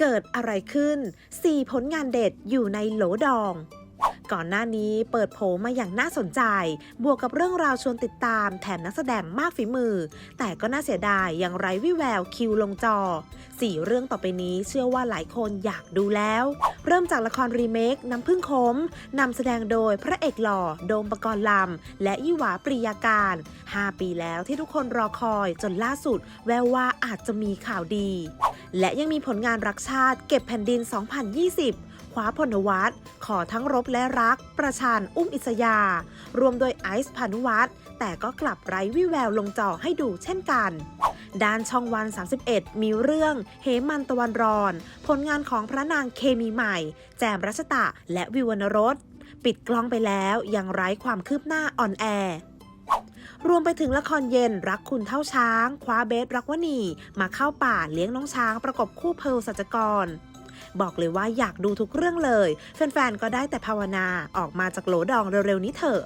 เกิดอะไรขึ้น 4 ผลงานเด็ดอยู่ในโหลดอง ก่อนหน้านี้เปิดโผมาอย่างน่าสนใจ บวกกับเรื่องราวชวนติดตามแถมนักแสดงมากฝีมือ แต่ก็น่าเสียดายยังไร้วิแววคิวลงจอ 4 เรื่องต่อไปนี้เชื่อว่าหลายคนอยากดูแล้ว เริ่มจากละครรีเมคน้ำพึ่งคมนำแสดงโดยพระเอกหล่อโดมปกรณ์ลำ และยี่หวาปริยาการ 5 ปีแล้วที่ทุกคนรอคอยจนล่าสุด แววว่าอาจจะมีข่าวดี และยังมีผลงานรักชาติเก็บแผ่นดิน 2020 คว้าพลวัต อทั้งรบและรัก ประชานอุ้มอิสยา รวมโดยไอซ์พานุวัตรแต่ก็กลับไร้วิแววลงจอให้ดูเช่นกัน ด้านช่องวัน 31 มีเรื่องเหมันตะวันรอน ผลงานของพระนางเคมีใหม่ แจมรัชตะ และวิวรณรสปิดกล้องไปแล้วยังไร้ความคืบหน้าออนแอร์รวมไปถึงละครเย็นรักคุณเท่าช้าง คว้าเบสรักวณี มาเข้าป่าเลี้ยงน้องช้างประกบคู่เพลสัจกร บอกเลยว่าอยากดูทุกเรื่องเลย แฟนๆ ก็ได้แต่ภาวนาออกมาจากโหลดองเร็วๆนี้เถอะ